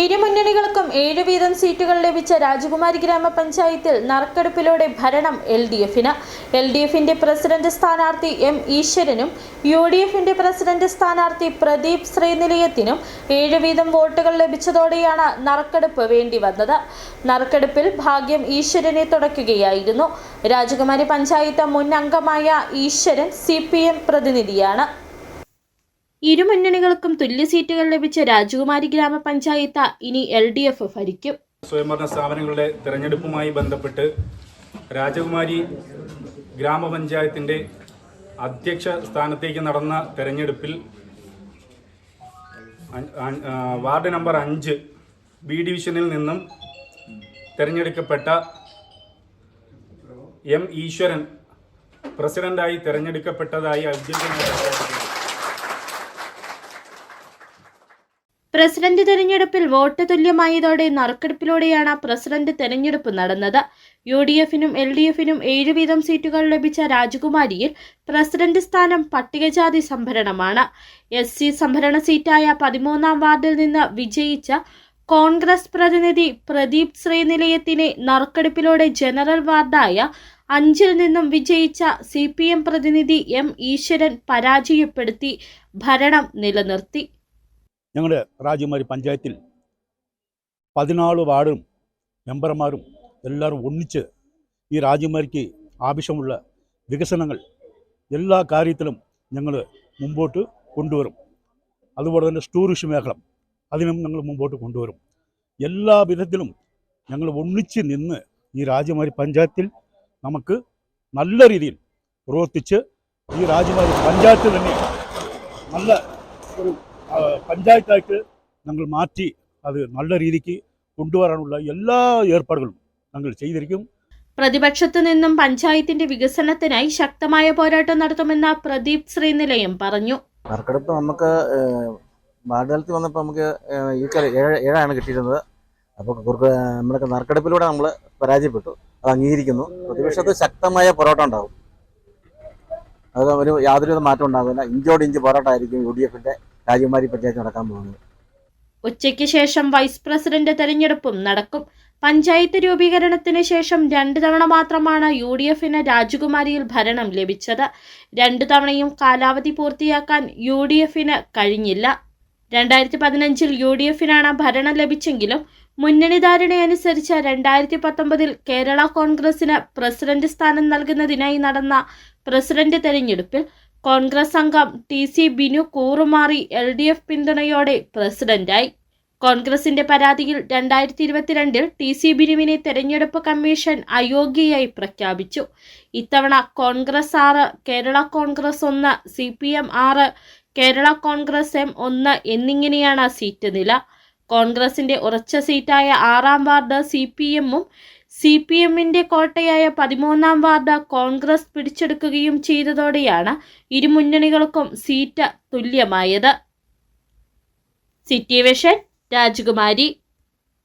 ഇരു മുന്നണികൾക്കും ഏഴ് വീതം സീറ്റുകൾ ലഭിച്ച രാജകുമാരി ഗ്രാമപഞ്ചായത്തിൽ നറുക്കെടുപ്പിലൂടെ ഭരണം എൽ ഡി എഫിന്. എൽ ഡി എഫിന്റെ പ്രസിഡന്റ് സ്ഥാനാർത്ഥി എം ഈശ്വരനും യു ഡി എഫിന്റെ പ്രസിഡന്റ് സ്ഥാനാർത്ഥി പ്രദീപ് ശ്രീനിലയത്തിനും ഏഴ് വീതം വോട്ടുകൾ ലഭിച്ചതോടെയാണ് നറുക്കെടുപ്പ് വേണ്ടി വന്നത്. നറുക്കെടുപ്പിൽ ഭാഗ്യം ഈശ്വരനെ തുടയ്ക്കുകയായിരുന്നു. രാജകുമാരി പഞ്ചായത്ത് മുൻ അംഗമായ ഈശ്വരൻ സി പ്രതിനിധിയാണ്. ഇരു മുന്നണികൾക്കും തുല്യ സീറ്റുകൾ ലഭിച്ച രാജകുമാരി ഗ്രാമപഞ്ചായത്ത് ഇനി എൽ ഡി എഫ് ഭരിക്കും. സ്വയംഭരണ സ്ഥാപനങ്ങളുടെ തിരഞ്ഞെടുപ്പുമായി ബന്ധപ്പെട്ട് രാജകുമാരി ഗ്രാമപഞ്ചായത്തിന്റെ അധ്യക്ഷ സ്ഥാനത്തേക്ക് നടന്ന തെരഞ്ഞെടുപ്പിൽ വാർഡ് നമ്പർ അഞ്ച് ബി ഡിവിഷനിൽ നിന്നും തിരഞ്ഞെടുക്കപ്പെട്ട എം ഈശ്വരൻ പ്രസിഡന്റായി തിരഞ്ഞെടുക്കപ്പെട്ടതായി ഔദ്യോഗികമായി പ്രസിഡന്റ് തെരഞ്ഞെടുപ്പിൽ വോട്ട് തുല്യമായതോടെ നറുക്കെടുപ്പിലൂടെയാണ് പ്രസിഡന്റ് തെരഞ്ഞെടുപ്പ് നടന്നത്. യു ഡി എഫിനും എൽ ഡി എഫിനും ഏഴ് വീതം സീറ്റുകൾ ലഭിച്ച രാജകുമാരിയിൽ പ്രസിഡന്റ് സ്ഥാനം പട്ടികജാതി സംഭരണമാണ്. എസ് സി സംഭരണ സീറ്റായ പതിമൂന്നാം വാർഡിൽ നിന്ന് വിജയിച്ച കോൺഗ്രസ് പ്രതിനിധി പ്രദീപ് ശ്രീനിലയത്തിനെ നറുക്കെടുപ്പിലൂടെ ജനറൽ വാർഡായ അഞ്ചിൽ നിന്നും വിജയിച്ച സി പ്രതിനിധി എം ഈശ്വരൻ പരാജയപ്പെടുത്തി. ഭരണം നിലനിർത്തി. ഞങ്ങളുടെ രാജകുമാരി പഞ്ചായത്തിൽ പതിനാല് വാർഡും മെമ്പർമാരും എല്ലാവരും ഒന്നിച്ച് ഈ രാജകുമാരിക്ക് ആവശ്യമുള്ള വികസനങ്ങൾ എല്ലാ കാര്യത്തിലും ഞങ്ങൾ മുമ്പോട്ട് കൊണ്ടുവരും. അതുപോലെ തന്നെ ടൂറിസ്റ്റ് മേഖല അതിനും ഞങ്ങൾ മുമ്പോട്ട് കൊണ്ടുവരും. എല്ലാ വിധത്തിലും ഞങ്ങൾ ഒന്നിച്ച് നിന്ന് ഈ രാജകുമാരി പഞ്ചായത്തിൽ നമുക്ക് നല്ല രീതിയിൽ പ്രവർത്തിച്ച് ഈ രാജകുമാരി പഞ്ചായത്ത് തന്നെ നല്ല ഒരു പഞ്ചായത്തായിട്ട് ഞങ്ങൾ മാറ്റി അത് നല്ല രീതിക്ക് കൊണ്ടുവരാനുള്ള എല്ലാ ഏർപ്പാടുകളും ഞങ്ങൾ ചെയ്തിരിക്കും. പ്രതിപക്ഷത്തു നിന്നും പഞ്ചായത്തിന്റെ വികസനത്തിനായി ശക്തമായ പോരാട്ടം നടത്തുമെന്ന പ്രദീപ് ശ്രീനിലയം പറഞ്ഞു. നറുക്കെടുപ്പ് നമുക്ക് വാർഡലത്തിൽ വാർഡ് തലത്തിൽ വന്നപ്പോൾ നമുക്ക് ഏഹ്, ഈ കാലം ഏഴ് ഏഴാണ് കിട്ടിയിരുന്നത്. അപ്പോൾ കുറുക്ക് നമ്മളൊക്കെ നറുക്കെടുപ്പിലൂടെ നമ്മൾ പരാജയപ്പെട്ടു. അത് അംഗീകരിക്കുന്നു. പ്രതിപക്ഷത്ത് ശക്തമായ പോരാട്ടം ഉണ്ടാകും. അത് ഒരു യാതൊരുവിധ മാറ്റം ഉണ്ടാകില്ല ഇഞ്ചോട് ഇഞ്ച് പോരാട്ടമായിരിക്കും യു ഡി എഫിന്റെ രാജകുമാരി പഞ്ചായത്ത് നടക്കാൻ പോകുന്നത്. ഉച്ചയ്ക്ക് ശേഷം വൈസ് പ്രസിഡന്റ് തെരഞ്ഞെടുപ്പും നടക്കും. പഞ്ചായത്ത് രൂപീകരണത്തിന് ശേഷം രണ്ട് തവണ മാത്രമാണ് യു ഡി എഫിന് രാജകുമാരിയിൽ ഭരണം ലഭിച്ചത്. രണ്ടു തവണയും കാലാവധി പൂർത്തിയാക്കാൻ യു ഡി എഫിന് കഴിഞ്ഞില്ല. രണ്ടായിരത്തി പതിനഞ്ചിൽ യു ഡി എഫിനാണ് ഭരണം ലഭിച്ചെങ്കിലും മുന്നണി ധാരണയനുസരിച്ച് രണ്ടായിരത്തി പത്തൊമ്പതിൽ കേരള കോൺഗ്രസിന് പ്രസിഡന്റ് സ്ഥാനം നൽകുന്നതിനായി നടന്ന പ്രസിഡന്റ് തെരഞ്ഞെടുപ്പിൽ കോൺഗ്രസ് അംഗം ടി സി ബിനു കൂറുമാറി എൽ ഡി എഫ് പിന്തുണയോടെ പ്രസിഡന്റായി. കോൺഗ്രസിന്റെ പരാതിയിൽ രണ്ടായിരത്തി ഇരുപത്തിരണ്ടിൽ ടി സി ബിനുവിനെ തെരഞ്ഞെടുപ്പ് കമ്മീഷൻ അയോഗ്യയായി പ്രഖ്യാപിച്ചു. ഇത്തവണ കോൺഗ്രസ് ആറ് കേരള കോൺഗ്രസ് ഒന്ന് സി പി എം ആറ് കേരള കോൺഗ്രസ് എം ഒന്ന് എന്നിങ്ങനെയാണ് സീറ്റ് നില. കോൺഗ്രസിന്റെ ഉറച്ച സീറ്റായ ആറാം വാർഡ് സി പി എമ്മും സി പി എമ്മിന്റെ കോട്ടയായ പതിമൂന്നാം വാർഡ് കോൺഗ്രസ് പിടിച്ചെടുക്കുകയും ചെയ്തതോടെയാണ് ഇരുമുന്നണികൾക്കും സീറ്റ് തുല്യമായത്. City vision Rajakumari.